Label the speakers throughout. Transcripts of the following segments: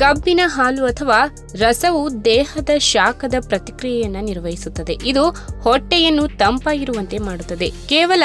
Speaker 1: ಕಬ್ಬಿನ ಹಾಲು ಅಥವಾ ರಸವು ದೇಹದ ಶಾಖದ ಪ್ರತಿಕ್ರಿಯೆಯನ್ನು ನಿರ್ವಹಿಸುತ್ತದೆ. ಇದು ಹೊಟ್ಟೆಯನ್ನು ತಂಪಾಗಿರುವಂತೆ ಮಾಡುತ್ತದೆ. ಕೇವಲ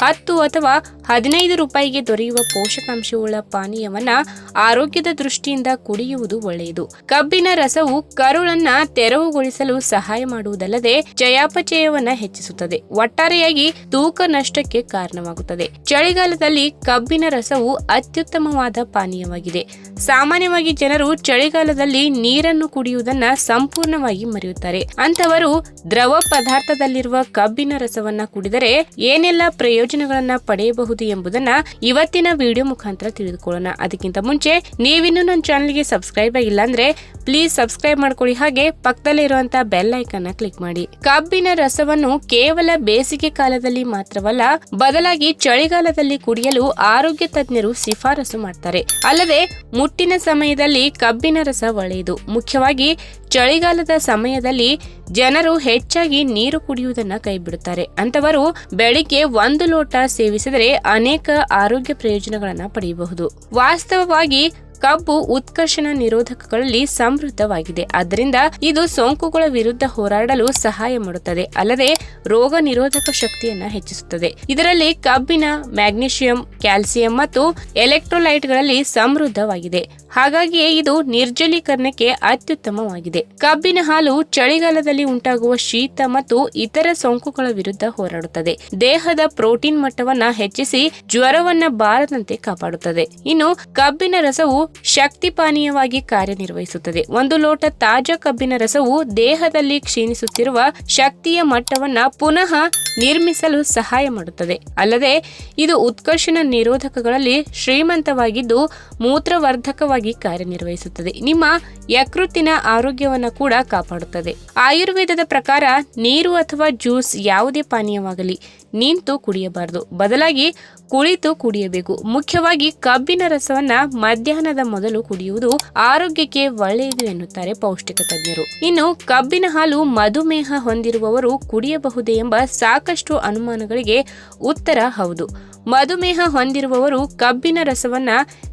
Speaker 1: ಹತ್ತು ಅಥವಾ ಹದಿನೈದು ರೂಪಾಯಿಗೆ ದೊರೆಯುವ ಪೋಷಕಾಂಶವುಳ್ಳ ಪಾನೀಯವನ್ನ ಆರೋಗ್ಯದ ದೃಷ್ಟಿಯಿಂದ ಕುಡಿಯುವುದು ಒಳ್ಳೆಯದು. ಕಬ್ಬಿನ ರಸವು ಕರುಳನ್ನ ತೆರವುಗೊಳಿಸಲು ಸಹಾಯ ಮಾಡುವುದಲ್ಲದೆ ಚಯಾಪಚಯವನ್ನ ಹೆಚ್ಚಿಸುತ್ತದೆ. ಒಟ್ಟಾರೆಯಾಗಿ ತೂಕ ನಷ್ಟಕ್ಕೆ ಕಾರಣವಾಗುತ್ತದೆ. ಚಳಿಗಾಲದಲ್ಲಿ ಕಬ್ಬಿನ ರಸವು ಅತ್ಯುತ್ತಮವಾದ ಪಾನೀಯವಾಗಿದೆ. ಸಾಮಾನ್ಯವಾಗಿ ಜನರು ಚಳಿಗಾಲದಲ್ಲಿ ನೀರನ್ನು ಕುಡಿಯುವುದನ್ನ ಸಂಪೂರ್ಣವಾಗಿ ಮರೆಯುತ್ತಾರೆ. ಅಂತವರು ದ್ರವ ಪದಾರ್ಥದಲ್ಲಿರುವ ಕಬ್ಬಿನ ರಸವನ್ನ ಕುಡಿದರೆ ಏನೆಲ್ಲ ಪ್ರಯೋಜನಗಳನ್ನ ಪಡೆಯಬಹುದು ಎಂಬುದನ್ನ ಇವತ್ತಿನ ವಿಡಿಯೋ ಮುಖಾಂತರ ತಿಳಿದುಕೊಳ್ಳೋಣ. ಅದಕ್ಕಿಂತ ಮುಂಚೆ ನೀವಿನ್ನೂ ನನ್ನ ಚಾನಲ್ಗೆ ಸಬ್ಸ್ಕ್ರೈಬ್ ಆಗಿಲ್ಲ ಅಂದ್ರೆ ಪ್ಲೀಸ್ ಸಬ್ಸ್ಕ್ರೈಬ್ ಮಾಡ್ಕೊಳ್ಳಿ. ಹಾಗೆ ಪಕ್ಕದಲ್ಲಿ ಇರುವಂತಹ ಬೆಲ್ ಐಕನ್ ಕ್ಲಿಕ್ ಮಾಡಿ. ಕಬ್ಬಿನ ರಸವನ್ನು ಕೇವಲ ಬೇಸಿಗೆ ಕಾಲದಲ್ಲಿ ಮಾತ್ರವಲ್ಲ, ಬದಲಾಗಿ ಚಳಿಗಾಲದಲ್ಲಿ ಕುಡಿಯಲು ಆರೋಗ್ಯ ತಜ್ಞರು ಶಿಫಾರಸು ಮಾಡ್ತಾರೆ. ಅಲ್ಲದೆ ಮುಟ್ಟಿನ ಸಮಯದಲ್ಲಿ ಕಬ್ಬಿನ ರಸ ಒಳ್ಳೆಯದು. ಮುಖ್ಯವಾಗಿ ಚಳಿಗಾಲದ ಸಮಯದಲ್ಲಿ ಜನರು ಹೆಚ್ಚಾಗಿ ನೀರು ಕುಡಿಯುವುದನ್ನ ಕೈಬಿಡುತ್ತಾರೆ. ಅಂತವರು ಬೆಳಿಗ್ಗೆ ಒಂದು ಲೋಟ ಸೇವಿಸಿದರೆ ಅನೇಕ ಆರೋಗ್ಯ ಪ್ರಯೋಜನಗಳನ್ನ ಪಡೆಯಬಹುದು. ವಾಸ್ತವವಾಗಿ ಕಬ್ಬು ಉತ್ಕರ್ಷಣ ನಿರೋಧಕಗಳಲ್ಲಿ ಸಮೃದ್ಧವಾಗಿದೆ. ಆದ್ದರಿಂದ ಇದು ಸೋಂಕುಗಳ ವಿರುದ್ಧ ಹೋರಾಡಲು ಸಹಾಯ ಮಾಡುತ್ತದೆ. ಅಲ್ಲದೆ ರೋಗ ನಿರೋಧಕ ಶಕ್ತಿಯನ್ನ ಹೆಚ್ಚಿಸುತ್ತದೆ. ಇದರಲ್ಲಿ ಕಬ್ಬಿನ, ಮ್ಯಾಗ್ನೀಷಿಯಂ, ಕ್ಯಾಲ್ಸಿಯಂ ಮತ್ತು ಎಲೆಕ್ಟ್ರೋಲೈಟ್ಗಳಲ್ಲಿ ಸಮೃದ್ಧವಾಗಿದೆ. ಹಾಗಾಗಿಯೇ ಇದು ನಿರ್ಜಲೀಕರಣಕ್ಕೆ ಅತ್ಯುತ್ತಮವಾಗಿದೆ. ಕಬ್ಬಿನ ಹಾಲು ಚಳಿಗಾಲದಲ್ಲಿ ಉಂಟಾಗುವ ಶೀತ ಮತ್ತು ಇತರ ಸೋಂಕುಗಳ ವಿರುದ್ಧ ಹೋರಾಡುತ್ತದೆ. ದೇಹದ ಪ್ರೋಟೀನ್ ಮಟ್ಟವನ್ನ ಹೆಚ್ಚಿಸಿ ಜ್ವರವನ್ನ ಬಾರದಂತೆ ಕಾಪಾಡುತ್ತದೆ. ಇನ್ನು ಕಬ್ಬಿನ ರಸವು ಶಕ್ತಿ ಪಾನೀಯವಾಗಿ ಕಾರ್ಯನಿರ್ವಹಿಸುತ್ತದೆ. ಒಂದು ಲೋಟ ತಾಜಾ ಕಬ್ಬಿನ ರಸವು ದೇಹದಲ್ಲಿ ಕ್ಷೀಣಿಸುತ್ತಿರುವ ಶಕ್ತಿಯ ಮಟ್ಟವನ್ನ ಪುನಃ ನಿರ್ಮಿಸಲು ಸಹಾಯ ಮಾಡುತ್ತದೆ. ಅಲ್ಲದೆ, ಇದು ಉತ್ಕರ್ಷಣ ನಿರೋಧಕಗಳಲ್ಲಿ ಶ್ರೀಮಂತವಾಗಿದ್ದು ಮೂತ್ರವರ್ಧಕವಾಗಿ ಕಾರ್ಯನಿರ್ವಹಿಸುತ್ತದೆ. ನಿಮ್ಮ ಯಕೃತ್ತಿನ ಆರೋಗ್ಯವನ್ನು ಕೂಡ ಕಾಪಾಡುತ್ತದೆ. ಆಯುರ್ವೇದದ ಪ್ರಕಾರ ನೀರು ಅಥವಾ ಜ್ಯೂಸ್ ಯಾವುದೇ ಪಾನೀಯವಾಗಲಿ ನಿಂತು ಕುಡಿಯಬಾರದು. ಬದಲಾಗಿ ಕುಳಿತು ಕುಡಿಯಬೇಕು. ಮುಖ್ಯವಾಗಿ ಕಬ್ಬಿನ ರಸವನ್ನ ಮಧ್ಯಾಹ್ನದ ಮೊದಲು ಕುಡಿಯುವುದು ಆರೋಗ್ಯಕ್ಕೆ ಒಳ್ಳೆಯದು ಎನ್ನುತ್ತಾರೆ ಪೌಷ್ಟಿಕ ತಜ್ಞರು. ಇನ್ನು ಕಬ್ಬಿನ ಹಾಲು ಮಧುಮೇಹ ಹೊಂದಿರುವವರು ಕುಡಿಯಬಹುದೇ ಎಂಬ ಸಾಕಷ್ಟು ಅನುಮಾನಗಳಿಗೆ ಉತ್ತರ ಹೌದು. ಮಧುಮೇಹ ಹೊಂದಿರುವವರು ಕಬ್ಬಿನ ರಸವನ್ನ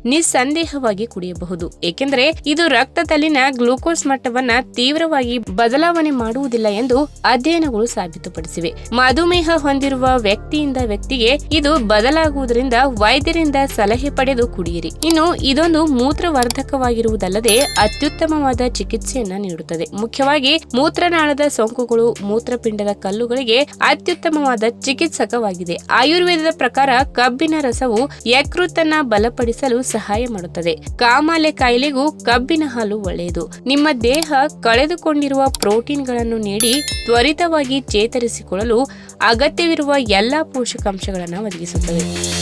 Speaker 1: ನಿಸ್ಸಂದೇಹವಾಗಿ ಕುಡಿಯಬಹುದು. ಏಕೆಂದರೆ ಇದು ರಕ್ತದಲ್ಲಿನ ಗ್ಲೂಕೋಸ್ ಮಟ್ಟವನ್ನ ತೀವ್ರವಾಗಿ ಬದಲಾವಣೆ ಮಾಡುವುದಿಲ್ಲ ಎಂದು ಅಧ್ಯಯನಗಳು ಸಾಬೀತುಪಡಿಸಿವೆ. ಮಧುಮೇಹ ಹೊಂದಿರುವ ವ್ಯಕ್ತಿಯಿಂದ ವ್ಯಕ್ತಿಗೆ ಇದು ಬದಲಾಗುವುದರಿಂದ ವೈದ್ಯರಿಂದ ಸಲಹೆ ಪಡೆದು ಕುಡಿಯಿರಿ. ಇನ್ನು ಇದೊಂದು ಮೂತ್ರವರ್ಧಕವಾಗಿರುವುದಲ್ಲದೆ ಅತ್ಯುತ್ತಮವಾದ ಚಿಕಿತ್ಸೆಯನ್ನ ನೀಡುತ್ತದೆ. ಮುಖ್ಯವಾಗಿ ಮೂತ್ರನಾಳದ ಸೋಂಕುಗಳು, ಮೂತ್ರಪಿಂಡದ ಕಲ್ಲುಗಳಿಗೆ ಅತ್ಯುತ್ತಮವಾದ ಚಿಕಿತ್ಸಕವಾಗಿದೆ. ಆಯುರ್ವೇದದ ಪ್ರಕಾರ ಕಬ್ಬಿನ ರಸವು ಯಕೃತ್ತನ್ನ ಬಲಪಡಿಸಲು ಸಹಾಯ ಮಾಡುತ್ತದೆ. ಕಾಮಾಲೆ ಕಾಯಿಲೆಗೂ ಕಬ್ಬಿನ ಹಾಲು ಒಳ್ಳೆಯದು. ನಿಮ್ಮ ದೇಹ ಕಳೆದುಕೊಂಡಿರುವ ಪ್ರೋಟೀನ್ಗಳನ್ನು ನೀಡಿ ತ್ವರಿತವಾಗಿ ಚೇತರಿಸಿಕೊಳ್ಳಲು ಅಗತ್ಯವಿರುವ ಎಲ್ಲಾ ಪೋಷಕಾಂಶಗಳನ್ನು ಒದಗಿಸುತ್ತದೆ.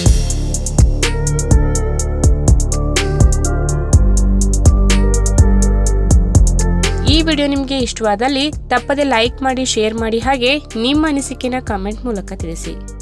Speaker 1: ಈ ವಿಡಿಯೋ ನಿಮಗೆ ಇಷ್ಟವಾದಲ್ಲಿ ತಪ್ಪದೆ ಲೈಕ್ ಮಾಡಿ, ಶೇರ್ ಮಾಡಿ ಹಾಗೆ ನಿಮ್ಮ ಅನಿಸಿಕೆನ ಕಮೆಂಟ್ ಮೂಲಕ ತಿಳಿಸಿ.